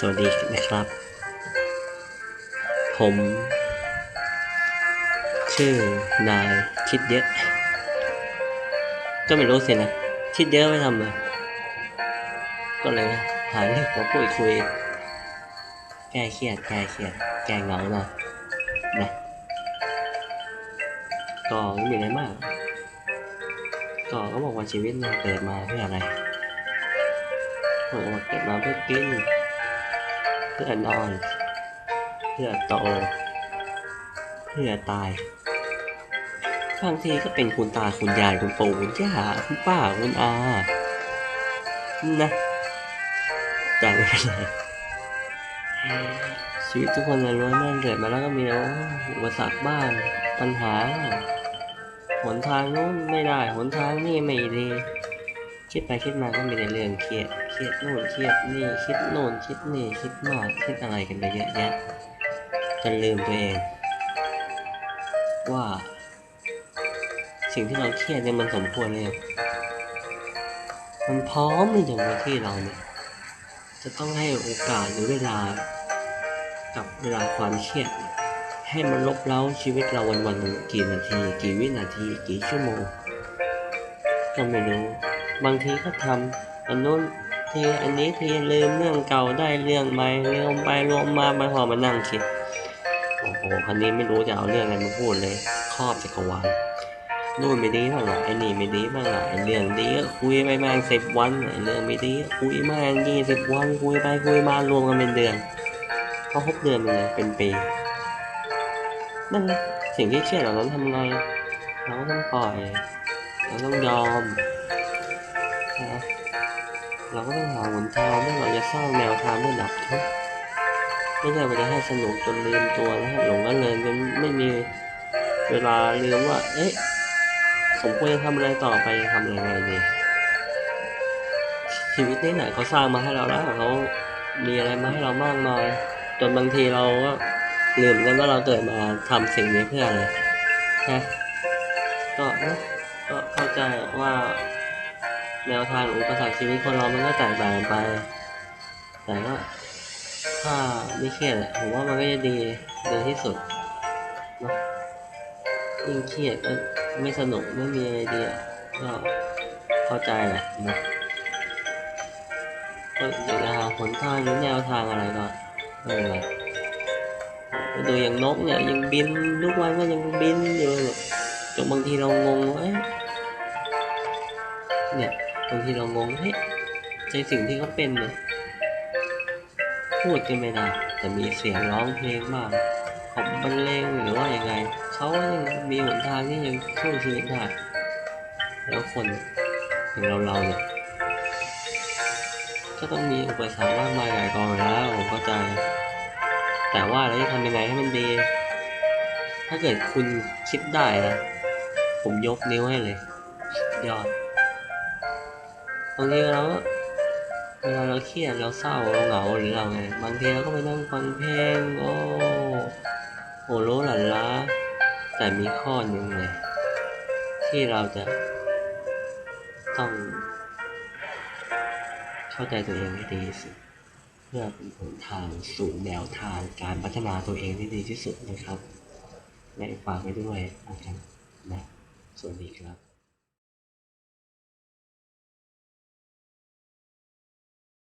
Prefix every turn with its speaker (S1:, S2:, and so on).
S1: สวัสดีนะครับ ผม ชื่อนายคิดเยอะ ก็ไม่รู้สินะ คิดเยอะไม่ทำเลยก็เลยหาเรื่องมาพูดคุย แก้เครียดแก้เครียดแก้เหงาหน่อยนะก็ไม่มีอะไรมาก ก็เขาบอกว่าชีวิตเราเกิดมาเพื่ออะไรผมบอกว่าเกิดมาเพื่อกิน เพื่อนอน เพื่อโต เพื่อตาย บางทีก็เป็นคุณตาคุณยายคุณปู่คุณย่าคุณป้าคุณอา นะแต่ไม่เป็นไรชีวิตทุกคนเราล้วนนั่นเกิดมาแล้วก็มีอุปสรรคบ้าง ปัญหา หนทางนู้นไม่ได้ หนทางนี่ไม่ดี คิดไปคิดมาก็มีแต่เรื่องเครียดเครียดโน่นเครียดนี่คิดโน่นคิดนี่คิดมากคิดอะไรกันไปเยอะแยะจนลืมตัวเอง ว่า สิ่งที่เราเครียดเนี่ยมันสมควรเลยมันพร้อมอย่าที่เราเนี่ยจะต้องให้โอกาสหรือเวลา กับเวลาความเครียด ให้มันลบเล้าชีวิตเราวันวันกี่นาที กี่วินาที กี่ชั่วโมงก็ไม่รู้ บางทีก็ทำอันนู้นทีอันนี้ทีลืมเรื่องเก่าได้เรื่องใหม่ลืมไปรวมมาไม่พอมานั่งคิดโอ้โหคันนี้ไม่รู้จะเอาเรื่องอะไรมาพูดเลยครอบจักรวาลนู่นไม่ดีบ้างละไอ้นี่ไม่ดีบ้างละไอ้เรื่องดีก็คุยไปแม่งสิบวันไอ้เรื่องไม่ดีก็คุยแม่งยี่สิบวันคุยไปคุยมารวมกันเป็นเดือนพอครบเดือนหนึงเลยเป็นปีนั่นสิ่งที่เครียดเหล่านั้นทำไงเราต้องปล่อยเราต้องยอม นะเราก็ต้องหาหนทางที่เราจะสร้างแนวทางเพื่อดับทุกข์ไม่ใช่ว่าจะให้สนุกจนลืมตัวนะหลงก็เลยจนไม่มีเวลาลืมว่า เอ๊ะสมควรจะทำอะไรต่อไปทำยังไงดีชีวิตนี้ไหนเขาสร้างมาให้เราแล้วเขามีอะไรมาให้เรามากมาย จนบางทีเราก็ลืมกันว่าเราเกิดมาทำสิ่งนี้เพื่ออะไรนะก็นะก็เข้าใจว่า แนวทางอุปสรรคชีวิตคนเรามันก็แตกต่างกันไป แต่ก็ถ้าไม่เครียดผมว่ามันก็จะดีดีที่สุดนะยิ่งเครียดก็ไม่สนุกไม่มีไอเดียก็เข้าใจแหละนะก็อยากจะหาหนทางหรือแนวทางอะไรก็ไม่เป็นไรดูอย่างนกเนี่ยยังบินทุกวันก็ยังบินอยู่เลยจนบางทีเรางงว่าเอ๊ะเนี่ย บางทีเรางงเฮ้ยในสิ่งที่เขาเป็นเนี่ยพูดกันไม่ได้แต่มีเสียงร้องเพลงบ้างขาบรรเลงหรือว่าอยังไงเขาก็ยังมีหนทางที่ยังสู้ชีวิตได้แล้วคนอย่างเราเราเนี่ยก็ต้องมีอุปสรรคมากมายหลายกองแล้วผมเข้าใจ แต่ว่าเราจะทำยังไงให้มันดี ถ้าเกิดคุณคิดได้นะผมยกนิ้วให้เลย ยอด บางทีเราเวลาเราเครียดเราเศร้าเราเหงาหรือเราไงบางทีเราก็ไปนั่งฟังเพลงโอ้โหโลหลันล้าแต่มีข้อหนึ่งเลย ที่เราจะต้องเข้าใจตัวเองให้ดีที่สุดเพื่อเป็นหนทางสู่แนวทางการพัฒนาตัวเองที่ดีที่สุดนะครับและฝากไว้ด้วยนะครับนะสวัสดีครับ